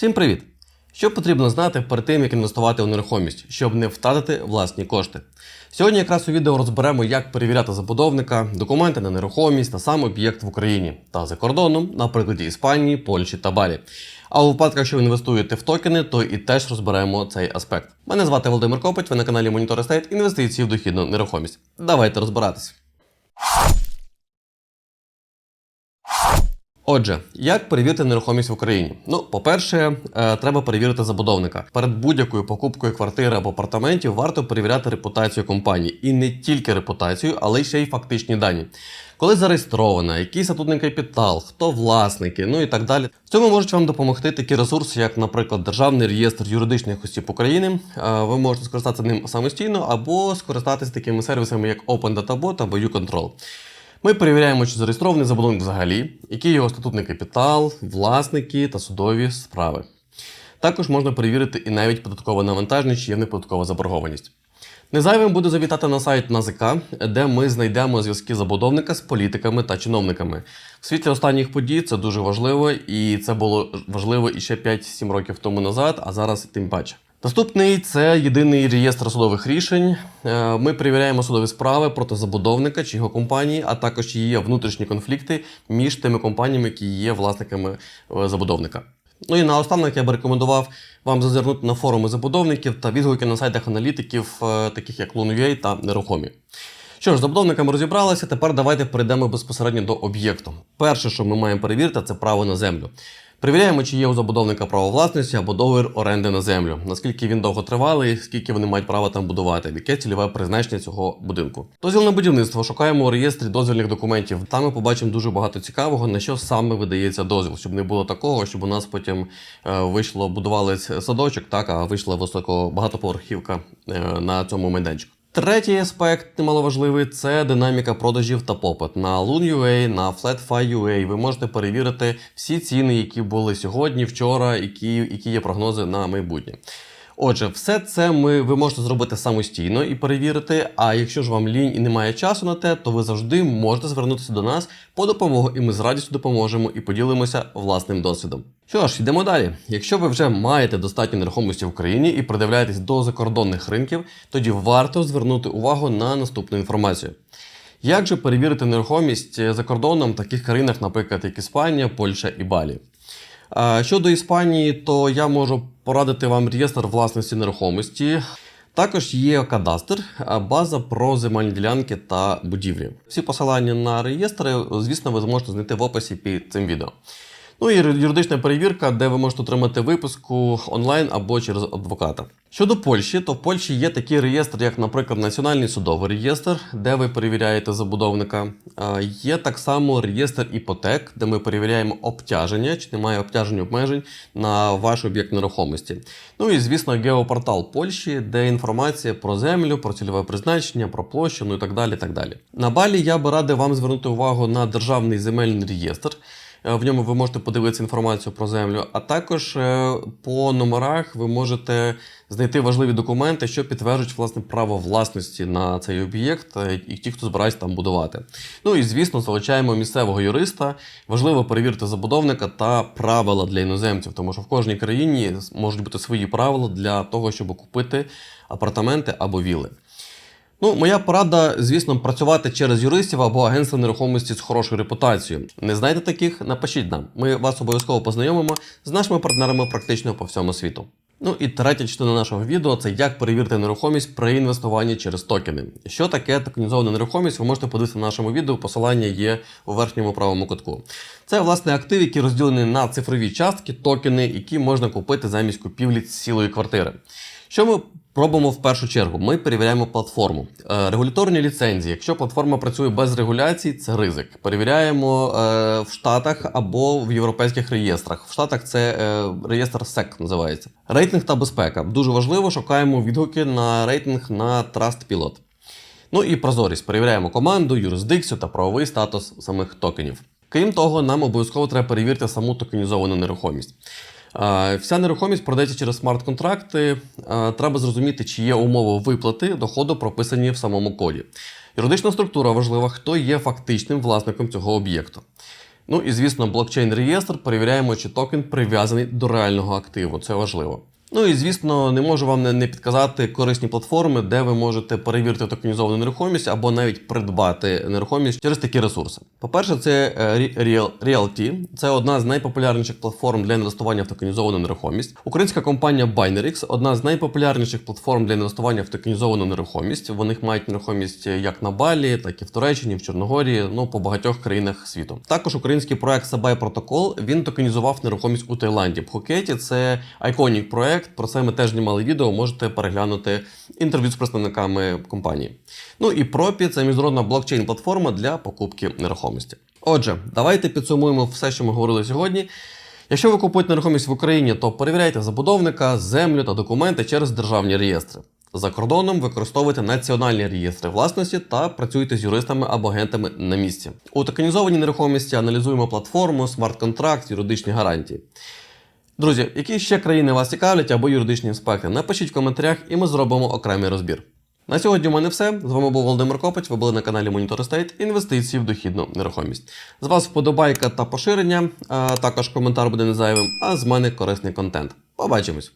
Всім привіт! Що потрібно знати перед тим, як інвестувати у нерухомість, щоб не втратити власні кошти? Сьогодні якраз у відео розберемо, як перевіряти забудовника, документи на нерухомість та сам об'єкт в Україні та за кордоном, на прикладі Іспанії, Польщі та Балі. А у випадку, якщо ви інвестуєте в токени, то і теж розберемо цей аспект. Мене звати Володимир Копить, ви на каналі Monitor Estate інвестиції в дохідну нерухомість. Давайте розбиратись. Отже, як перевірити нерухомість в Україні? Ну, по-перше, е, треба перевірити забудовника. Перед будь-якою покупкою квартири або апартаментів варто перевіряти репутацію компанії. І не тільки репутацію, але ще й фактичні дані. Коли зареєстрована, який статутний капітал, хто власники, ну і так далі. В цьому можуть вам допомогти такі ресурси, як, наприклад, Державний реєстр юридичних осіб України. Е, Ви можете скористатися ним самостійно або скористатися такими сервісами, як Open Data Bot або UControl. Ми перевіряємо, чи зареєстрований забудовник взагалі, який його статутний капітал, власники та судові справи. Також можна перевірити і навіть податкове навантаження, чи є в них податкова заборгованість. Незайвим буде завітати на сайт НАЗК, де ми знайдемо зв'язки забудовника з політиками та чиновниками. В світлі останніх подій це дуже важливо, і це було важливо і ще 5-7 років тому назад, а зараз тим паче. Наступний це єдиний реєстр судових рішень. Е, Ми перевіряємо судові справи проти забудовника чи його компанії, а також є внутрішні конфлікти між тими компаніями, які є власниками е, забудовника. Ну і наостанок я би рекомендував вам зазирнути на форуми забудовників та відгуки на сайтах аналітиків, е, таких як Loon.ua та Нерухомі. Що ж, забудовниками розібралися, тепер давайте перейдемо безпосередньо до об'єкту. Перше, що ми маємо перевірити, це право на землю. Перевіряємо, чи є у забудовника право власності або договір оренди на землю, наскільки він довготривалий, скільки вони мають права там будувати, яке цільове призначення цього будинку. Дозвіл на будівництво шукаємо у реєстрі дозвільних документів. Там ми побачимо дуже багато цікавого, на що саме видається дозвіл, щоб не було такого, щоб у нас потім е, вийшло, будувались садочок, так а вийшла високо багатоповерхівка е, на цьому майданчику. Третій аспект немаловажливий це динаміка продажів та попит. На Loon.ua, на FlatFi.ua ви можете перевірити всі ціни, які були сьогодні, вчора, які, які є прогнози на майбутнє. Отже, все це ми, ви можете зробити самостійно і перевірити. А якщо ж вам лінь і немає часу на те, то ви завжди можете звернутися до нас по допомогу, і ми з радістю допоможемо і поділимося власним досвідом. Що ж, йдемо далі. Якщо ви вже маєте достатньо нерухомості в Україні і придивляєтесь до закордонних ринків, тоді варто звернути увагу на наступну інформацію. Як же перевірити нерухомість за кордоном в таких країнах, наприклад, як Іспанія, Польща і Балі? Щодо Іспанії, то я можу порадити вам реєстр власності нерухомості. Також є кадастр, база про земельні ділянки та будівлі. Всі посилання на реєстри, звісно, ви зможете знайти в описі під цим відео. Ну і юридична перевірка, де ви можете отримати виписку онлайн або через адвоката. Щодо Польщі, то в Польщі є такий реєстр, як, наприклад, Національний судовий реєстр, де ви перевіряєте забудовника. Є так само реєстр іпотек, де ми перевіряємо обтяження, чи немає обтяжень обмежень на ваш об'єкт нерухомості. Ну і звісно, геопортал Польщі, де інформація про землю, про цільове призначення, про площу, ну і так далі. так далі. На Балі я би радив вам звернути увагу на державний земельний реєстр. Е, В ньому ви можете подивитися інформацію про землю, а також е, по номерах ви можете знайти важливі документи, що підтверджують власне право власності на цей об'єкт е, і ті, хто збирається там будувати. Ну і звісно, залучаємо місцевого юриста. Важливо перевірити забудовника та правила для іноземців, тому що в кожній країні можуть бути свої правила для того, щоб купити апартаменти або віли. Ну, моя порада, звісно, працювати через юристів або агентства нерухомості з хорошою репутацією. Не знаєте таких? Напишіть нам. Ми вас обов'язково познайомимо з нашими партнерами практично по всьому світу. Ну і третя частина нашого відео це як перевірити нерухомість при інвестуванні через токени. Що таке токенізована нерухомість? Ви можете подивитися на нашому відео. Посилання є у верхньому правому кутку. Це власне актив, які розділені на цифрові частки, токени, які можна купити замість купівлі цілої квартири. Що ми робимо в першу чергу? Ми перевіряємо платформу. Е, регуляторні ліцензії. Якщо платформа працює без регуляцій, це ризик. Перевіряємо е, в Штатах або в європейських реєстрах. В Штатах це е, реєстр SEC називається. Рейтинг та безпека. Дуже важливо, шукаємо відгуки на рейтинг на TrustPilot. Ну і прозорість. Перевіряємо команду, юрисдикцію та правовий статус самих токенів. Крім того, нам обов'язково треба перевірити саму токенізовану нерухомість. Вся нерухомість продається через смарт-контракти. Треба зрозуміти, чи є умови виплати доходу прописані в самому коді. Юридична структура важлива, хто є фактичним власником цього об'єкту. Ну і звісно, блокчейн реєстр перевіряємо, чи токен прив'язаний до реального активу. Це важливо. Ну і звісно, не можу вам не, підказати корисні платформи, де ви можете перевірити токенізовану нерухомість або навіть придбати нерухомість через такі ресурси. По-перше, це е, Realty. Це одна з найпопулярніших платформ для інвестування в токенізовану нерухомість. Українська компанія Binerix одна з найпопулярніших платформ для інвестування в токенізовану нерухомість. Вони мають нерухомість як на Балі, так і в Туреччині, в Чорногорії, ну по багатьох країнах світу. Також український проект Sabay Protocol він токенізував нерухомість у Таїланді. Пхукеті це айконік проект. Про це ми теж знімали відео. Можете переглянути інтерв'ю з представниками компанії. Ну і Пропі це міжнародна блокчейн-платформа для покупки нерухомості. Отже, давайте підсумуємо все, що ми говорили сьогодні. Якщо ви купуєте нерухомість в Україні, то перевіряйте забудовника, землю та документи через державні реєстри. За кордоном використовуйте національні реєстри власності та працюйте з юристами або агентами на місці. У токенізованій нерухомості аналізуємо платформу, смарт-контракт, юридичні гарантії. Друзі, які ще країни вас цікавлять або юридичні інспекти? Напишіть в коментарях, і ми зробимо окремий розбір. На сьогодні у мене все. З вами був Володимир Копич. Ви були на каналі Monitor Estate інвестиції в дохідну нерухомість. З вас вподобайка та поширення, а також коментар буде незайвим, а з мене корисний контент. Побачимось!